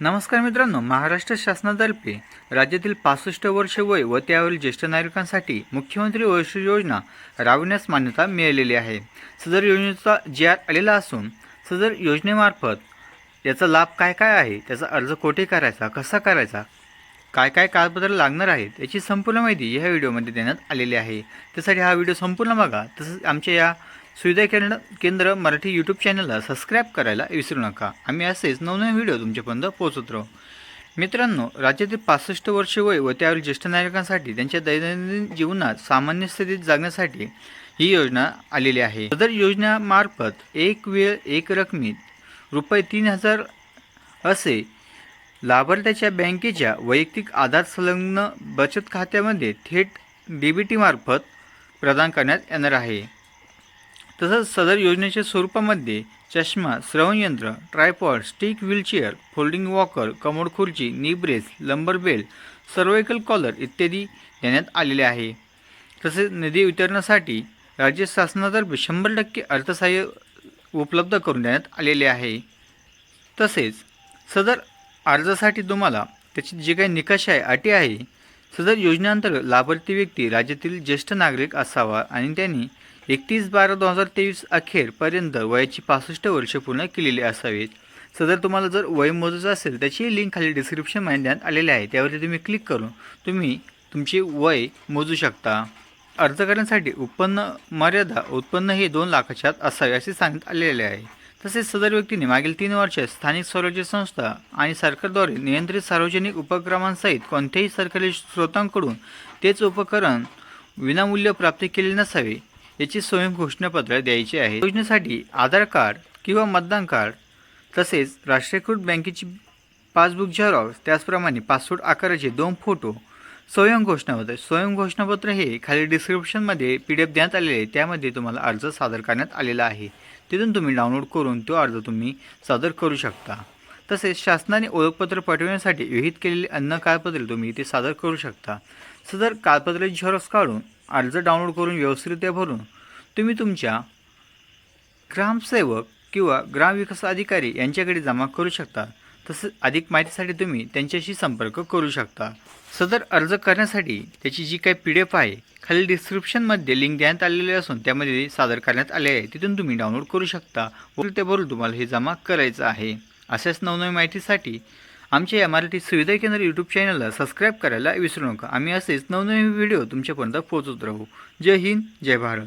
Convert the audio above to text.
नमस्कार मित्रांनो महाराष्ट्र शासनातर्फे राज्यातील पासष्ट वर्ष वय व त्यावरील ज्येष्ठ नागरिकांसाठी मुख्यमंत्री वयोश्री योजना राबविण्यास मान्यता मिळालेली आहे. सदर योजनेचा जी आर आलेला असून सदर योजनेमार्फत याचा लाभ काय काय आहे त्याचा अर्ज कोठे करायचा कसा करायचा काय काय कागदपत्र लागणार आहेत याची संपूर्ण माहिती ह्या व्हिडिओमध्ये देण्यात आलेली आहे. त्यासाठी हा व्हिडिओ संपूर्ण बघा. तसंच आमच्या या सुविधा केंद्र केंद्र मराठी यूट्यूब चॅनलला सबस्क्राईब करायला विसरू नका. आम्ही असेच नवनवीन व्हिडिओ तुमच्यापर्यंत पोहोचत राहू. मित्रांनो राज्यातील पासष्ट वर्ष वय व त्यावरील ज्येष्ठ नागरिकांसाठी त्यांच्या दैनंदिन जीवनात सामान्य स्थितीत जगण्यासाठी ही योजना आलेली आहे. सदर योजनामार्फत एक वेळ एक रकमेत रुपये तीन हजार असे लाभार्थ्याच्या बँकेच्या वैयक्तिक आधार संलग्न बचत खात्यामध्ये थेट डी बी टीमार्फत प्रदान करण्यात येणार आहे. तसंच सदर योजनेच्या स्वरूपामध्ये चष्मा श्रवणयंत्र tripod stick wheelchair folding walker commode खुर्ची knee brace lumbar belt cervical collar इत्यादी देण्यात आलेले आहे. तसेच निधी वितरणासाठी राज्य शासनातर्फे शंभर टक्के अर्थसहाय्य उपलब्ध करून देण्यात आलेले आहे. तसेच सदर अर्जासाठी तुम्हाला त्याची जे काही निकष आहे अटी आहे सदर योजनेअंतर्गत लाभार्थी व्यक्ती राज्यातील ज्येष्ठ नागरिक असावा आणि त्यांनी एकतीस बारा दोन हजार तेवीस अखेरपर्यंत वयाची पासष्ट वर्ष पूर्ण केलेली असावीत. सदर तुम्हाला जर वय मोजायचं असेल त्याची लिंक खाली डिस्क्रिप्शनमध्ये देण्यात आलेली आहे. त्यावरती तुम्ही क्लिक करून तुम्ही तुमचे वय मोजू शकता. अर्ज करण्यासाठी उत्पन्न मर्यादा उत्पन्न हे दोन लाखाच्या आत असावे असे सांगण्यात आलेले आहे. तसेच सदर व्यक्तीने मागील तीन वर्षात स्थानिक स्वराज्य संस्था आणि सरकारद्वारे नियंत्रित सार्वजनिक उपक्रमांसहित कोणत्याही सरकारी स्रोतांकडून तेच उपकरण विनामूल्य प्राप्त केले नसावे याची स्वयं घोषणापत्र द्यायची आहे. योजनेसाठी आधार कार्ड किंवा मतदान कार्ड तसेच राष्ट्रीयकृत बँकेची पासबुक झेरॉक्स त्याचप्रमाणे पासपोर्ट आकाराचे दोन फोटो स्वयं घोषणापत्र. स्वयं घोषणापत्र हे खाली डिस्क्रिप्शनमध्ये पी डी एफ देण्यात आलेले आहे. त्यामध्ये तुम्हाला अर्ज सादर करण्यात आलेला आहे. तिथून तुम्ही डाउनलोड करून तो अर्ज तुम्ही सादर करू शकता. तसेच शासनाने ओळखपत्र पाठविण्यासाठी विहित केलेली अन्न कागदपत्रे तुम्ही इथे सादर करू शकता. सदर कागदपत्रे झेरॉक्स काढून अर्ज डाउनलोड करून व्यवस्थितरित्या भरून तुम्ही तुमच्या ग्रामसेवक किंवा ग्रामविकास अधिकारी यांच्याकडे जमा करू शकता. तसंच अधिक माहितीसाठी तुम्ही त्यांच्याशी संपर्क करू शकता. सदर अर्ज करण्यासाठी त्याची जी काही पी डी एफ आहे खाली डिस्क्रिप्शनमध्ये लिंक देण्यात आलेली असून त्यामध्ये सादर करण्यात आले आहे. तिथून तुम्ही डाउनलोड करू शकता. व ते भरून तुम्हाला हे जमा करायचं आहे. अशाच नवनवीन माहितीसाठी आमच्या या मराठी सुविधा केंद्र यूट्यूब चॅनलला सबस्क्राईब करायला विसरू नका. आम्ही असेच नवनवीन व्हिडिओ तुमच्यापर्यंत पोहोचत राहू. जय हिंद जय भारत.